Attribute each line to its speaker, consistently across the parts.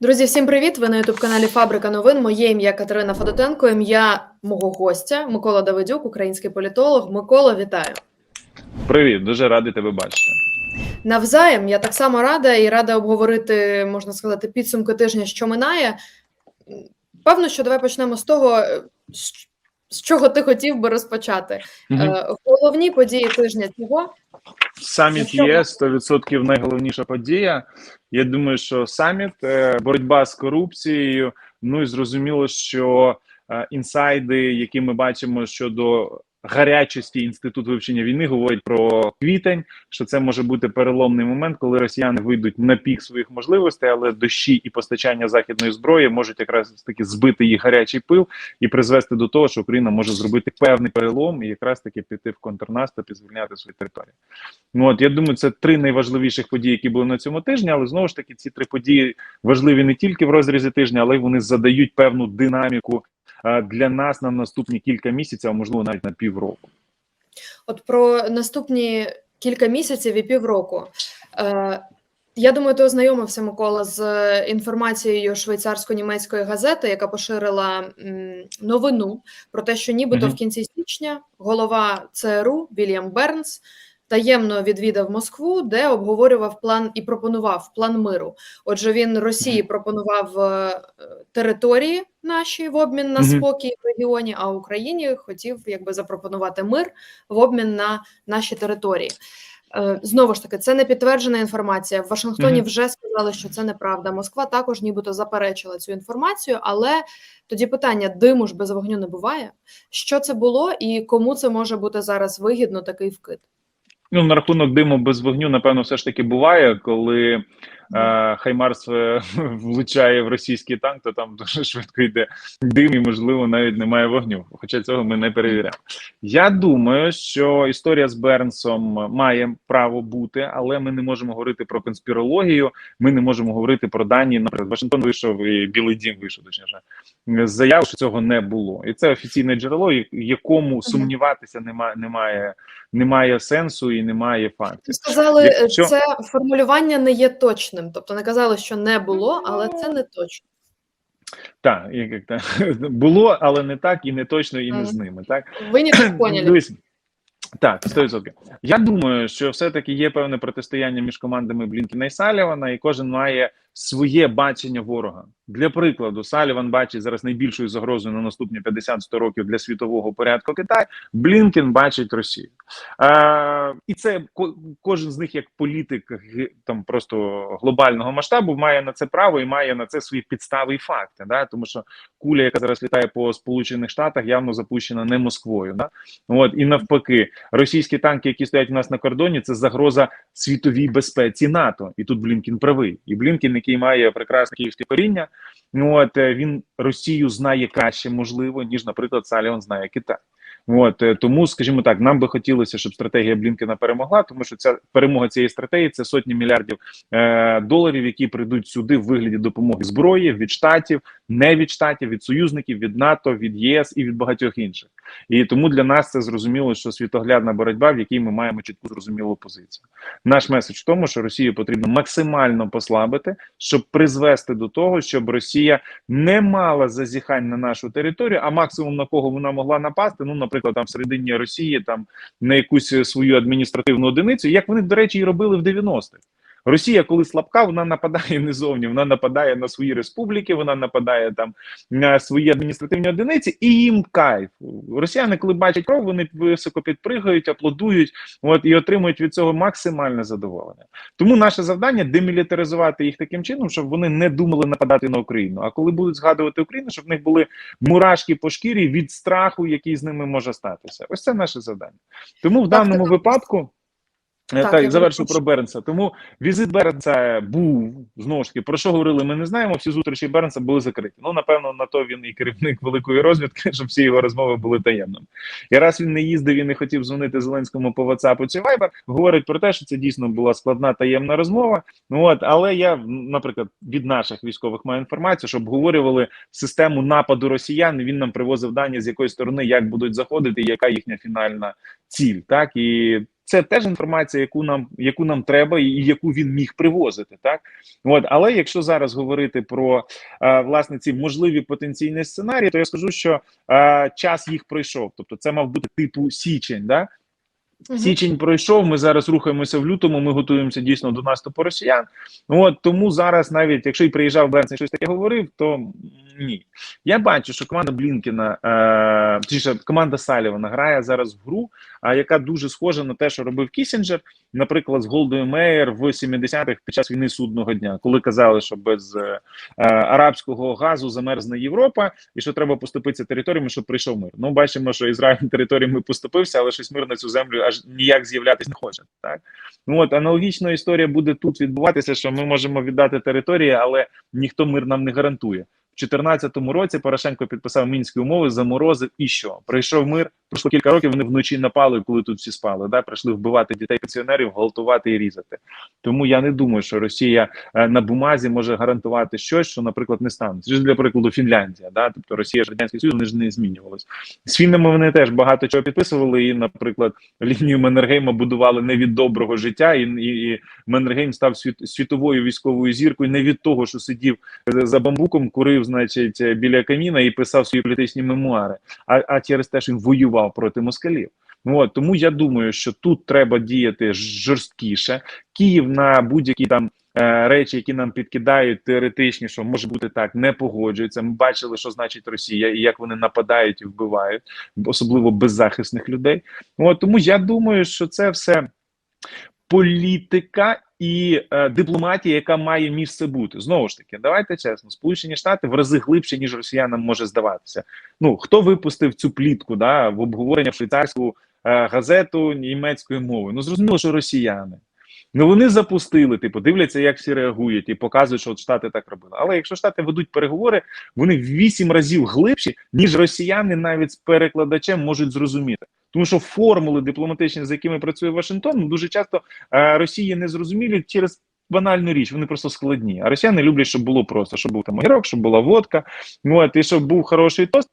Speaker 1: Друзі, всім привіт! Ви на youtube каналі Фабрика новин. Моє ім'я Катерина Федотенко. Ім'я мого гостя Микола Давидюк, український політолог. Микола, вітаю!
Speaker 2: Привіт, дуже радий тебе бачити.
Speaker 1: Навзаєм. Я так само рада і рада обговорити, можна сказати, підсумки тижня, що минає. Певно, що давай почнемо з того, з- чого ти хотів би розпочати. Е, Головні події тижня цього.
Speaker 2: Саміт є 100% найголовніша подія. Я думаю, що саміт, е, боротьба з корупцією. Ну і зрозуміло, що е, інсайди, які ми бачимо щодо гарячості інституту вивчення війни, говорять про квітень, що це може бути переломний момент, коли росіяни вийдуть на пік своїх можливостей, але дощі і постачання західної зброї можуть якраз таки збити їх гарячий пил і призвести до того, що Україна може зробити певний перелом і якраз таки піти в контрнаступ і звільняти свої території. Ну от я думаю, це три найважливіших події, які були на цьому тижні. Але знову ж таки, ці три події важливі не тільки в розрізі тижня, але й вони задають певну динаміку для нас на наступні кілька місяців, а можливо навіть на півроку.
Speaker 1: От про наступні кілька місяців і півроку. Е, я думаю, ти ознайомився, Микола, з інформацією швейцарсько-німецької газети, яка поширила новину про те, що нібито
Speaker 2: Мгм.
Speaker 1: в кінці січня голова ЦРУ Вільям Бернс таємно відвідав Москву, де обговорював план і пропонував план миру. Отже, він Росії пропонував е, території наші в обмін на спокій в регіоні, а Україні хотів якби запропонувати мир в обмін на наші території. Е, Знову ж таки, це не підтверджена інформація. В Вашингтоні вже сказали, що це неправда. Москва також нібито заперечила цю інформацію, але тоді питання: диму ж без вогню не буває. Що це було і кому це може бути зараз вигідно такий вкид?
Speaker 2: Ну на рахунок диму без вогню, напевно, все ж таки буває, коли е, Хаймарс е, влучає в російський танк, то там дуже швидко йде дим, і можливо навіть немає вогню. Хоча цього ми не перевіряємо. Я думаю, що історія з Бернсом має право бути, але ми не можемо говорити про конспірологію. Ми не можемо говорити про дані. Наприклад, Вашингтон вийшов і Білий Дім вийшов точніше заяв, що цього не було, і це офіційне джерело, якому сумніватися немає, немає, немає сенсу і немає фактів.
Speaker 1: Сказали, е,
Speaker 2: Якщо-
Speaker 1: це формулювання не є точним, тобто не казали, що не було, але це не точно.
Speaker 2: Так, як, як так було, але не так, і не точно, і не з ними. Так
Speaker 1: Ви не поняли.
Speaker 2: Так, 100%. Я думаю, що все-таки є певне протистояння між командами Блінкіна і Салівана, і кожен має своє бачення ворога. Для прикладу, Саліван бачить зараз найбільшою загрозою на наступні 50-100 років для світового порядку Китай. Блінкен бачить Росію. Е, і це кожен з них, як політик там просто глобального масштабу, має на це право і має на це свої підстави і факти. Да? Тому що куля, яка зараз літає по Сполучених Штатах, явно запущена не Москвою. Да? От і навпаки, російські танки, які стоять у нас на кордоні, це загроза світовій безпеці НАТО. І тут Блінкін правий. І Блінкін, який має прекрасне київське коріння, ну от е, він Росію знає краще, можливо, ніж, наприклад, Саліван знає Китай. От е, тому, скажімо так, нам би хотілося, щоб стратегія Блінкена перемогла, тому що ця перемога цієї стратегії це сотні мільярдів е, доларів, які прийдуть сюди в вигляді допомоги зброї від штатів, не від штатів, від союзників, від НАТО, від ЄС і від багатьох інших. І тому для нас це зрозуміло, що світоглядна боротьба, в якій ми маємо чітку зрозумілу позицію. Наш меседж в тому, що Росію потрібно максимально послабити, щоб призвести до того, щоб Росія не мала зазіхань на нашу територію, а максимум на кого вона могла напасти. Ну, наприклад, там середині Росії, там на якусь свою адміністративну одиницю, як вони, до речі, і робили в 90-х. Росія, коли слабка, вона нападає не зовні, вона нападає на свої республіки, вона нападає там на свої адміністративні одиниці, і їм кайф. Росіяни, коли бачать кров, вони високо підпригають, аплодують, от і отримують від цього максимальне задоволення. Тому наше завдання демілітаризувати їх таким чином, щоб вони не думали нападати на Україну. А коли будуть згадувати Україну, щоб в них були мурашки по шкірі від страху, який з ними може статися. Ось це наше завдання. Тому в даному випадку.
Speaker 1: Так,
Speaker 2: Так, завершу про Бернса. Тому візит Бернса був знову ж таки. Про що говорили? Ми не знаємо. Всі зустрічі Бернса були закриті. Ну напевно, на то він і керівник великої розвідки, щоб всі його розмови були таємними. І раз він не їздив і не хотів дзвонити Зеленському по WhatsApp чи Viber, говорить про те, що це дійсно була складна таємна розмова. Ну от, але я, наприклад, від наших військових маю інформацію, що обговорювали систему нападу росіян. Він нам привозив дані, з якої сторони як будуть заходити, яка їхня фінальна ціль. Так і це теж інформація, яку нам яку нам треба, і яку він міг привозити. Так от, але якщо зараз говорити про е, власне ці можливі потенційні сценарії, то я скажу, що е, час їх пройшов. Тобто, це мав бути типу січень. Да? Січень пройшов. Ми зараз рухаємося в лютому. Ми готуємося дійсно до наступу росіян. От тому зараз, навіть якщо й приїжджав Бернс щось таке говорив, то ні. Я бачу, що команда Блінкіна е, точніше, команда Салівана грає зараз в гру, а яка дуже схожа на те, що робив Кісінджер, наприклад, з Голдою Меєр в 70-х під час війни судного дня, коли казали, що без е, арабського газу замерзне Європа, і що треба поступитися територіями, щоб прийшов мир. Ну, бачимо, що Ізраїль територіями поступився, але щось мир на цю землю аж ніяк з'являтися не хоче. Так ну от аналогічна історія буде тут відбуватися, що ми можемо віддати території, але ніхто мир нам не гарантує. В 2014 році Порошенко підписав мінські умови, заморозив і що прийшов мир. Пройшло кілька років. Вони вночі напали, коли тут всі спали. Да, прийшли вбивати дітей пенсіонерів, гвалтувати і різати. Тому я не думаю, що Росія е, на бумазі може гарантувати щось, що, наприклад, не станеться. Для прикладу Фінляндія, да, тобто Росія ж радянський Союз, вони ж не змінювалися. З фіннами вони теж багато чого підписували. І, наприклад, лінію Меннергейма будували не від доброго життя, і, і, і Меннергейм став світ, світовою військовою зіркою не від того, що сидів за бамбуком, курив, значить, біля каміна і писав свої політичні мемуари, а, а через те, що він воював проти москалів. Ну, От, тому я думаю, що тут треба діяти жорсткіше. Київ на будь-які там е, речі, які нам підкидають теоретичні, що може бути так, не погоджується. Ми бачили, що значить Росія і як вони нападають і вбивають, особливо беззахисних людей. От, тому я думаю, що це все політика і е, дипломатія, яка має місце бути. Знову ж таки, давайте чесно, Сполучені Штати в рази глибше, ніж росіянам може здаватися. Ну хто випустив цю плітку да, в обговорення в швейцарську е, газету німецькою мовою? Ну зрозуміло, що росіяни. Ну вони запустили, типу, дивляться, як всі реагують, і показують, що от Штати так робили. Але якщо Штати ведуть переговори, вони в вісім разів глибші, ніж росіяни навіть з перекладачем можуть зрозуміти. Тому що формули дипломатичні, з якими працює Вашингтон, ну, дуже часто е, Росії не зрозумілі через банальну річ, вони просто складні. А росіяни люблять, щоб було просто, щоб був там огірок, щоб була водка, от, і щоб був хороший тост.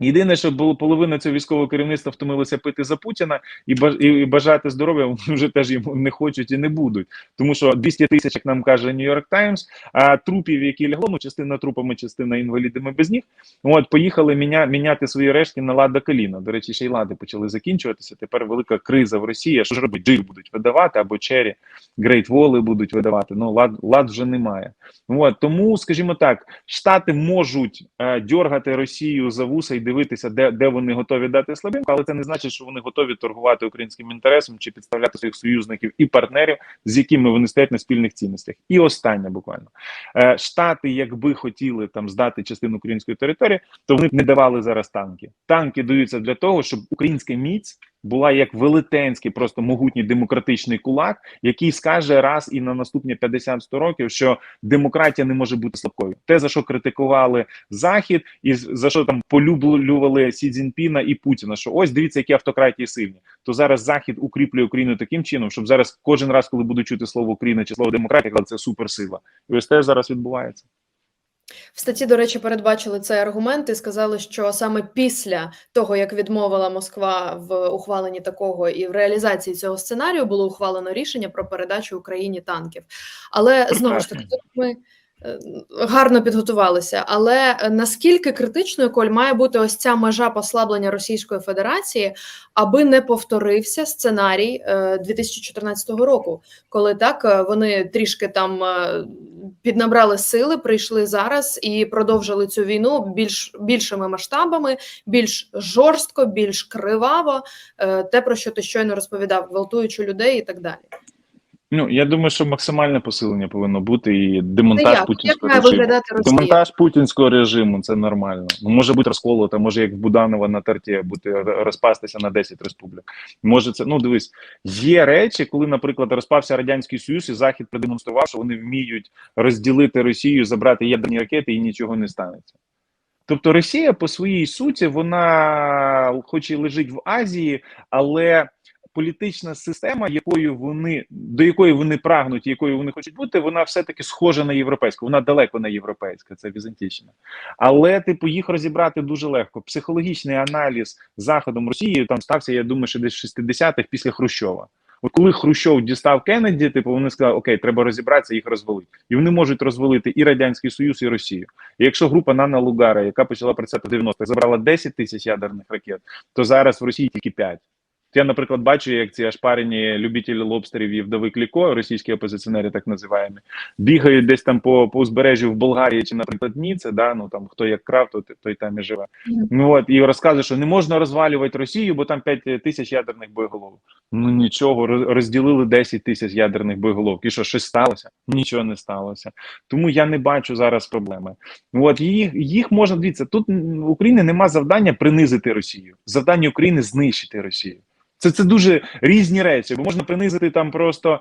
Speaker 2: Єдине, що було половина цього військового керівництва втомилося пити за Путіна і і бажати здоров'я вони вже теж йому не хочуть і не будуть. Тому що 200 тисяч, як нам каже Нью-Йорк Таймс, а трупів, які лягло, ну частина трупами, частина інвалідами без ніг. От поїхали міня, міняти свої рештки на лада коліна. До речі, ще й лади почали закінчуватися. Тепер велика криза в Росії. Що ж робить? Джир будуть видавати або чері, грейт воли будуть видавати. Ну лад лад вже немає. От тому, скажімо так, штати можуть е, дьоргати Росію за вуса і дивитися, де, де вони готові дати слабинку, але це не значить, що вони готові торгувати українським інтересом чи підставляти своїх союзників і партнерів, з якими вони стоять на спільних цінностях. І останнє буквально е, штати, якби хотіли там здати частину української території, то вони не давали зараз танки. Танки даються для того, щоб українська міць була як велетенський, просто могутній демократичний кулак, який скаже раз і на наступні 50-100 років, що демократія не може бути слабкою. Те за що критикували Захід, і за що там полюблювали Сі Цзіньпіна і Путіна. Що ось дивіться, які автократії сильні. То зараз Захід укріплює Україну таким чином, щоб зараз кожен раз, коли будуть чути слово Україна чи слово демократія, це суперсила. І ось те зараз відбувається.
Speaker 1: В статті, до речі, передбачили цей аргумент і сказали, що саме після того, як відмовила Москва в ухваленні такого і в реалізації цього сценарію, було ухвалено рішення про передачу Україні танків. Але знову ж таки, тут ми гарно підготувалися. Але е, наскільки критичною Коль має бути ось ця межа послаблення Російської Федерації, аби не повторився сценарій е, 2014 року, коли так е, вони трішки там е, піднабрали сили, прийшли зараз і продовжили цю війну більш більшими масштабами, більш жорстко, більш криваво. е, Те про що ти щойно розповідав, гвалтуючи людей і так далі.
Speaker 2: Ну я думаю, що максимальне посилення повинно бути і демонтаж
Speaker 1: як? Як
Speaker 2: путінського
Speaker 1: має
Speaker 2: режиму. Демонтаж путінського режиму це нормально. Ну, може бути розколота, може як в Буданова на тарті бути розпастися на 10 республік. Може, це ну дивись, є речі, коли, наприклад, розпався радянський союз, і захід продемонстрував, що вони вміють розділити Росію, забрати ядерні ракети, і нічого не станеться. Тобто Росія по своїй суті, вона, хоч і лежить в Азії, але політична система, якою вони до якої вони прагнуть, якою вони хочуть бути, вона все-таки схожа на європейську. Вона далеко не європейська, це візантійщина. Але типу їх розібрати дуже легко. Психологічний аналіз заходом Росії там стався, я думаю, що десь в 60-х після Хрущова. От коли Хрущов дістав Кеннеді, типу вони сказали, окей, треба розібратися, їх розвалити. І вони можуть розвалити і Радянський Союз, і Росію. І якщо група Нана Лугара, яка почала працювати в 90-х, забрала 10 тисяч ядерних ракет, то зараз в Росії тільки 5. Я, наприклад, бачу, як ці ашпарені любителі лобстерів і вдови Кліко, російські опозиціонери, так називаємо, бігають десь там по, по узбережжю в Болгарії чи, наприклад, Ніце, да, ну там хто як крав, то той там і живе. Ну от і розказує, що не можна розвалювати Росію, бо там 5 тисяч ядерних боєголовок. Ну нічого, розділили 10 тисяч ядерних боєголовок. І що, щось сталося? Нічого не сталося. Тому я не бачу зараз проблеми. От їх, їх можна дивіться. Тут Україні нема завдання принизити Росію. Завдання України знищити Росію. Це, це дуже різні речі, бо можна принизити там просто.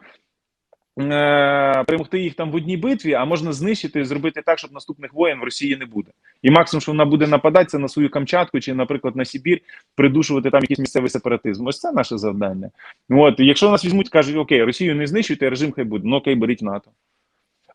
Speaker 2: Е, перемогти їх там в одній битві, а можна знищити і зробити так, щоб наступних воєн в Росії не буде. І максимум, що вона буде нападати, це на свою Камчатку чи, наприклад, на Сибір, придушувати там якийсь місцевий сепаратизм. Ось це наше завдання. От, якщо нас візьмуть, кажуть, окей, Росію не знищуйте, режим хай буде. Ну окей, беріть НАТО.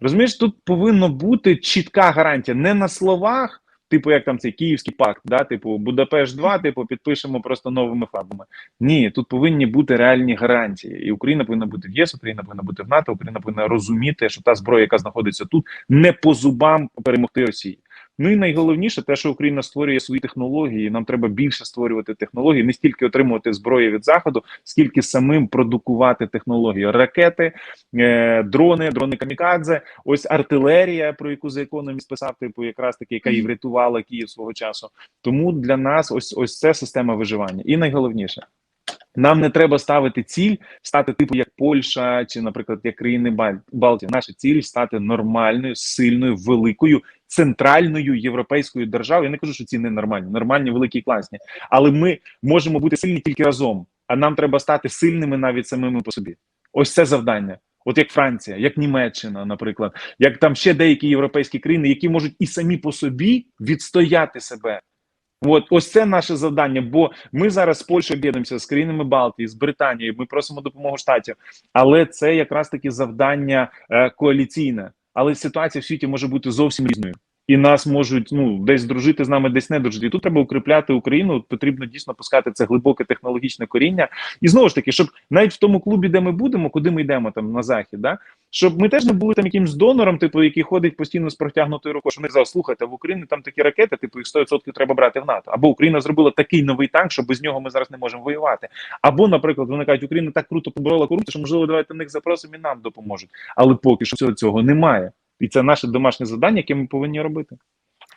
Speaker 2: Розумієш, тут повинна бути чітка гарантія не на словах, типу, як там цей Київський пакт, да, типу Будапешт 2, типу, підпишемо просто новими фарбами. Ні, тут повинні бути реальні гарантії. І Україна повинна бути в ЄС, Україна повинна бути в НАТО, Україна повинна розуміти, що та зброя, яка знаходиться тут, не по зубам перемогти Росії. Ну і найголовніше, те, що Україна створює свої технології. Нам треба більше створювати технології, не стільки отримувати зброю від заходу, скільки самим продукувати технології, ракети, е, дрони, дрони камікадзе, ось артилерія, про яку за економіст писав, типу, якраз таки, яка і врятувала Київ свого часу. Тому для нас ось ось це система виживання. І найголовніше. Нам не треба ставити ціль стати типу як Польща чи, наприклад, як країни Балтії. Наша ціль стати нормальною, сильною, великою, центральною європейською державою. Я не кажу, що ці не нормальні, нормальні, великі, і класні. Але ми можемо бути сильні тільки разом. А нам треба стати сильними навіть самими по собі. Ось це завдання. От як Франція, як Німеччина, наприклад, як там ще деякі європейські країни, які можуть і самі по собі відстояти себе. От ось це наше завдання. Бо ми зараз з Польщею об'єднуємося з країнами Балтії, з Британією. Ми просимо допомогу штатів, але це якраз таки завдання е, коаліційне. Але ситуація в світі може бути зовсім різною. І нас можуть ну десь дружити з нами, десь не дружити. І тут треба укріпляти Україну. Потрібно дійсно пускати це глибоке технологічне коріння. І знову ж таки, щоб навіть в тому клубі, де ми будемо, куди ми йдемо там на захід, да щоб ми теж не були там якимсь донором, типу, який ходить постійно з протягнутою рукою. Що вони казали, слухайте, в Україні там такі ракети, типу, їх 100% треба брати в НАТО. Або Україна зробила такий новий танк, що без нього ми зараз не можемо воювати. Або, наприклад, вони кажуть, Україна так круто поборола корупцію, що можливо давайте них запросимо і нам допоможуть. Але поки що цього немає. І це наше домашнє завдання, яке ми повинні робити.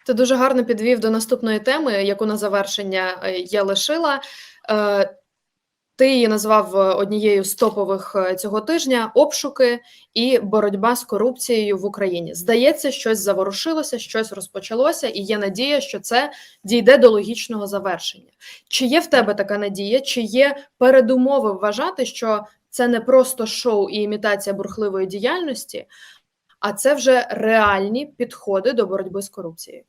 Speaker 1: Ти дуже гарно підвів до наступної теми, яку на завершення е, я лишила. Е, Ти її назвав е, однією з топових цього тижня обшуки і боротьба з корупцією в Україні. Здається, щось заворушилося, щось розпочалося, і є надія, що це дійде до логічного завершення. Чи є в тебе така надія? Чи є передумови вважати, що це не просто шоу і імітація бурхливої діяльності, а це вже реальні підходи до боротьби з корупцією?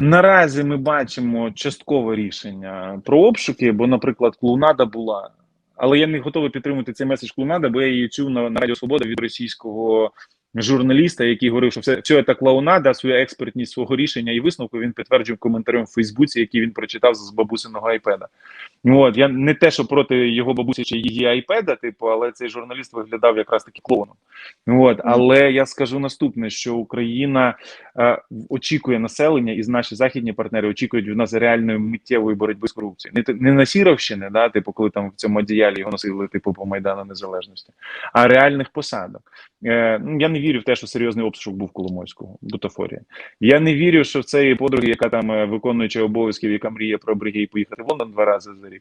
Speaker 2: Наразі ми бачимо часткове рішення про обшуки, бо, наприклад, клоунада була. Але я не готовий підтримувати цей меседж клоунада, бо я її чув на, на Радіо Свобода від російського журналіста, який говорив, що все, все це клоунада, свою експертність свого рішення і висновку він підтверджив коментарем в Фейсбуці, який він прочитав з бабусиного айпеда. От я не те, що проти його бабусі чи її айпеда, типу, але цей журналіст виглядав якраз таки клоуном. От, але я скажу наступне: що Україна е, очікує населення, і наші західні партнери очікують від нас реальної миттєвої боротьби з корупцією. Не, не на Сіровщини, да, типу, коли там в цьому одіялі його носили типу по Майдану Незалежності, а реальних посадок. Е, ну, я не вірю в те, що серйозний обшук був Коломойського, бутафорія. Я не вірю, що в цієї подруги, яка там е, виконуючи обов'язків, яка мріє про бригей поїхати в Лондон два рази за рік.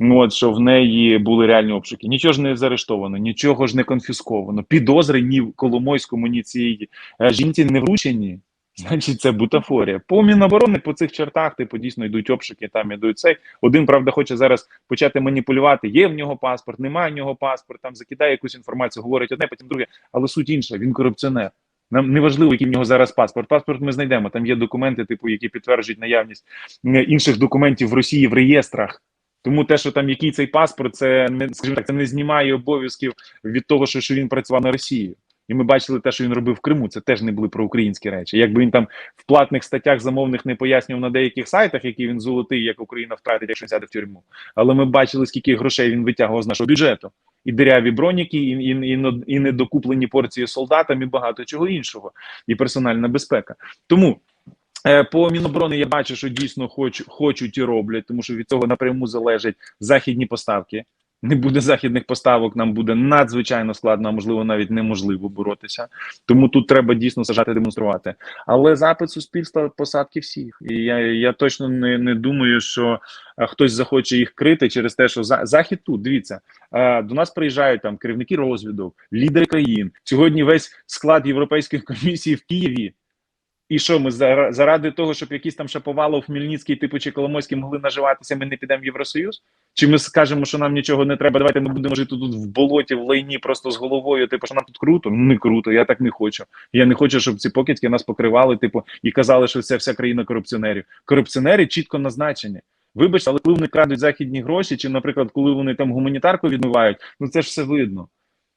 Speaker 2: Ну от що в неї були реальні обшуки. Нічого ж не заарештовано, нічого ж не конфісковано. Підозри ні в Коломойському, ні цій е, жінці не вручені. Значить, це бутафорія. По Міноборони по цих чертах, типу, дійсно йдуть обшуки, там ідуть цей. Один, правда, хоче зараз почати маніпулювати. Є в нього паспорт, немає в нього паспорт, там закидає якусь інформацію, говорить одне, потім друге, але суть інша, він корупціонер. Нам не важливо, який в нього зараз паспорт. Паспорт ми знайдемо. Там є документи, типу, які підтверджують наявність е, інших документів в Росії в реєстрах. Тому те, що там який цей паспорт, це не скажімо так, це не знімає обов'язків від того, що, що він працював на Росію. І ми бачили те, що він робив в Криму. Це теж не були проукраїнські речі. Якби він там в платних статтях замовних не пояснював на деяких сайтах, які він золотий, як Україна втратить, якщо сяде в тюрму. Але ми бачили, скільки грошей він витягував з нашого бюджету. І диряві броніки, і, і, і, і недокуплені порції солдатам, і багато чого іншого, і персональна безпека. Тому по Міноборони я бачу, що дійсно хоч, хочуть і роблять, тому що від цього напряму залежать західні поставки. Не буде західних поставок, нам буде надзвичайно складно, а можливо навіть неможливо боротися. Тому тут треба дійсно сажати, демонструвати. Але запит суспільства посадки всіх. І я, я точно не, не думаю, що е, хтось захоче їх крити через те, що за, захід тут. Дивіться, е, до нас приїжджають там керівники розвідок, лідери країн. Сьогодні весь склад Європейської комісії в Києві. І що ми зара- заради того, щоб якісь там Шаповалов, Хмельницький, типу чи Коломойський могли наживатися, ми не підемо в Євросоюз? Чи ми скажемо, що нам нічого не треба? Давайте ми будемо жити тут в болоті, в лайні, просто з головою. Типу, що нам тут круто? Ну не круто. Я так не хочу. Я не хочу, щоб ці покидьки нас покривали, типу, і казали, що це вся країна корупціонерів. Корупціонери чітко назначені. Вибачте, але коли вони крадуть західні гроші, чи, наприклад, коли вони там гуманітарку відмивають, ну це ж все видно.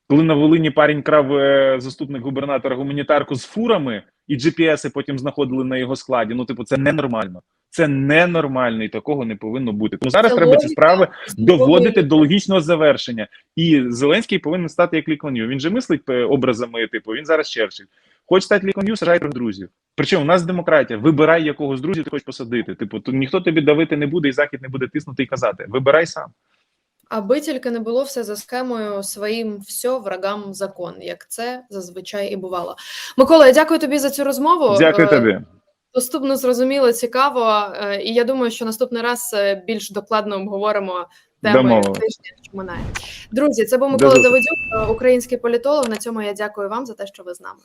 Speaker 2: Коли на Волині парень крав е, заступник губернатора гуманітарку з фурами, і GPS потім знаходили на його складі. Ну, типу, це ненормально. Це ненормально і такого не повинно бути. Тому зараз
Speaker 1: Це
Speaker 2: треба ці справи доводити до логічного завершення. І Зеленський повинен стати як Ліконю. Він же мислить е, образами, типу, він зараз Черчилль. Хочеш стати Ліконю, сажай трьох друзів. Причому у нас демократія. Вибирай, якого з друзів ти хочеш посадити. Типу, то ніхто тобі давити не буде, і захід не буде тиснути і казати. Вибирай сам.
Speaker 1: Аби тільки не було все за схемою своїм все врагам закон, як це зазвичай і бувало. Микола, я дякую тобі за цю розмову.
Speaker 2: Дякую
Speaker 1: Е,
Speaker 2: тобі.
Speaker 1: Доступно, зрозуміло, цікаво. Е, І я думаю, що наступний раз е, більш докладно обговоримо теми тижня, що минає. Друзі, це був Микола. Давидюк, український політолог. На цьому я дякую вам за те, що ви з нами.